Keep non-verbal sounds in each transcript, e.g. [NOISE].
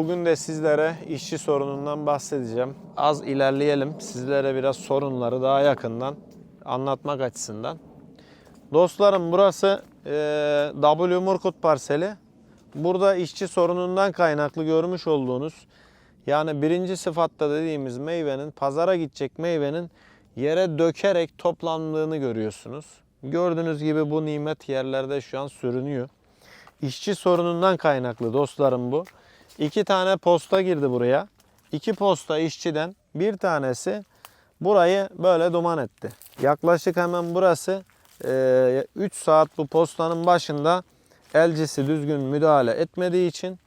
Bugün de sizlere işçi sorunundan bahsedeceğim. Az ilerleyelim. Sizlere biraz sorunları daha yakından anlatmak açısından. Dostlarım burası e, W Murkut parseli. Burada işçi sorunundan kaynaklı görmüş olduğunuz yani birinci sıfatta dediğimiz meyvenin pazara gidecek meyvenin yere dökerek toplandığını görüyorsunuz. Gördüğünüz gibi bu nimet yerlerde şu an sürünüyor. İşçi sorunundan kaynaklı dostlarım bu. İki tane posta girdi buraya. İki posta işçiden bir tanesi burayı böyle duman etti. Yaklaşık hemen burası 3 saat bu postanın başında elcisi düzgün müdahale etmediği için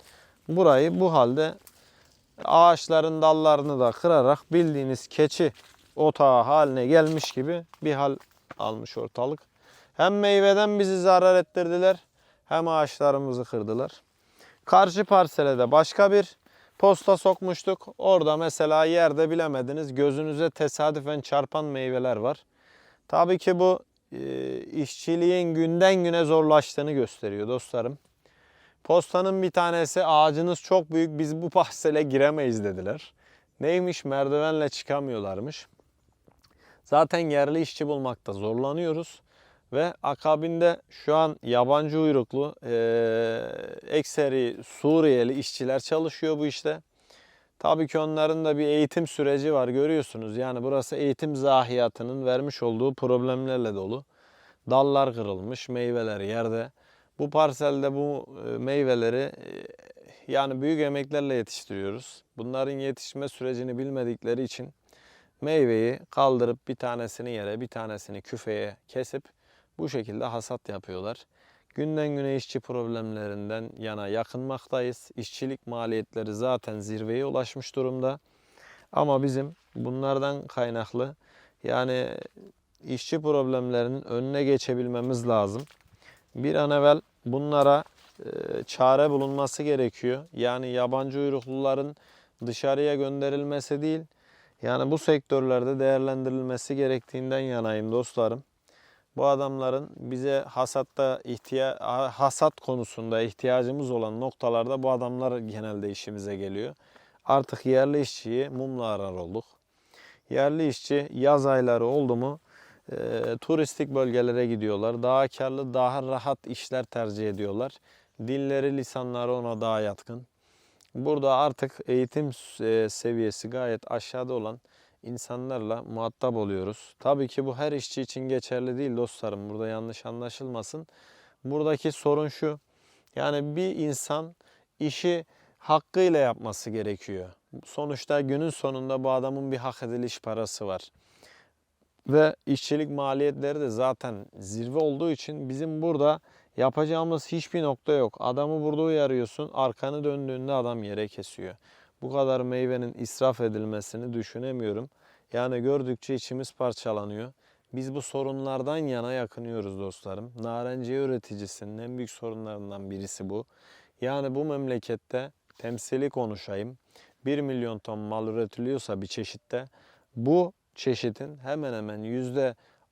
burayı bu halde ağaçların dallarını da kırarak bildiğiniz keçi otağı haline gelmiş gibi bir hal almış ortalık. Hem meyveden bizi zarar ettirdiler hem ağaçlarımızı kırdılar. Karşı parsele de başka bir posta sokmuştuk. Orada mesela yerde bilemediniz gözünüze tesadüfen çarpan meyveler var. Tabii ki bu e, işçiliğin günden güne zorlaştığını gösteriyor dostlarım. Postanın bir tanesi ağacınız çok büyük biz bu parsele giremeyiz dediler. Neymiş merdivenle çıkamıyorlarmış. Zaten yerli işçi bulmakta zorlanıyoruz. Ve akabinde şu an yabancı uyruklu e, ekseri Suriyeli işçiler çalışıyor bu işte. Tabii ki onların da bir eğitim süreci var görüyorsunuz. Yani burası eğitim zahiyatının vermiş olduğu problemlerle dolu. Dallar kırılmış, meyveler yerde. Bu parselde bu meyveleri yani büyük emeklerle yetiştiriyoruz. Bunların yetişme sürecini bilmedikleri için meyveyi kaldırıp bir tanesini yere, bir tanesini küfeye kesip bu şekilde hasat yapıyorlar. Günden güne işçi problemlerinden yana yakınmaktayız. İşçilik maliyetleri zaten zirveye ulaşmış durumda. Ama bizim bunlardan kaynaklı yani işçi problemlerinin önüne geçebilmemiz lazım. Bir an evvel bunlara e, çare bulunması gerekiyor. Yani yabancı uyrukluların dışarıya gönderilmesi değil, yani bu sektörlerde değerlendirilmesi gerektiğinden yanayım dostlarım. Bu adamların bize hasatta ihtiya hasat konusunda ihtiyacımız olan noktalarda bu adamlar genelde işimize geliyor. Artık yerli işçiyi mumla arar olduk. Yerli işçi yaz ayları oldu mu e, turistik bölgelere gidiyorlar. Daha karlı, daha rahat işler tercih ediyorlar. Dilleri, lisanları ona daha yatkın. Burada artık eğitim e, seviyesi gayet aşağıda olan insanlarla muhatap oluyoruz. Tabii ki bu her işçi için geçerli değil dostlarım. Burada yanlış anlaşılmasın. Buradaki sorun şu. Yani bir insan işi hakkıyla yapması gerekiyor. Sonuçta günün sonunda bu adamın bir hak ediliş parası var. Ve işçilik maliyetleri de zaten zirve olduğu için bizim burada yapacağımız hiçbir nokta yok. Adamı burada uyarıyorsun, arkanı döndüğünde adam yere kesiyor. Bu kadar meyvenin israf edilmesini düşünemiyorum. Yani gördükçe içimiz parçalanıyor. Biz bu sorunlardan yana yakınıyoruz dostlarım. Narenciye üreticisinin en büyük sorunlarından birisi bu. Yani bu memlekette temsili konuşayım. 1 milyon ton mal üretiliyorsa bir çeşitte bu çeşitin hemen hemen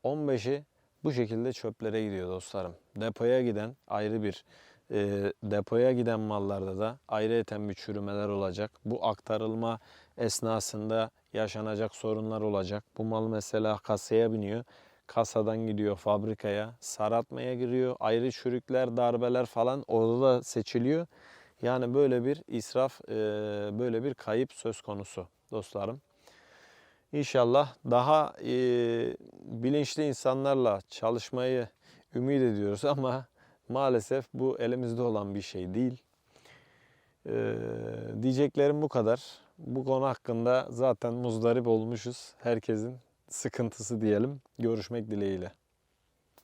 %15'i bu şekilde çöplere gidiyor dostlarım. Depoya giden ayrı bir e, depoya giden mallarda da ayrıyeten bir çürümeler olacak. Bu aktarılma esnasında yaşanacak sorunlar olacak. Bu mal mesela kasaya biniyor. Kasadan gidiyor fabrikaya, saratmaya giriyor. Ayrı çürükler, darbeler falan orada da seçiliyor. Yani böyle bir israf, e, böyle bir kayıp söz konusu dostlarım. İnşallah daha e, bilinçli insanlarla çalışmayı ümit ediyoruz [LAUGHS] ama maalesef bu elimizde olan bir şey değil. Ee, diyeceklerim bu kadar. Bu konu hakkında zaten muzdarip olmuşuz. Herkesin sıkıntısı diyelim. Görüşmek dileğiyle.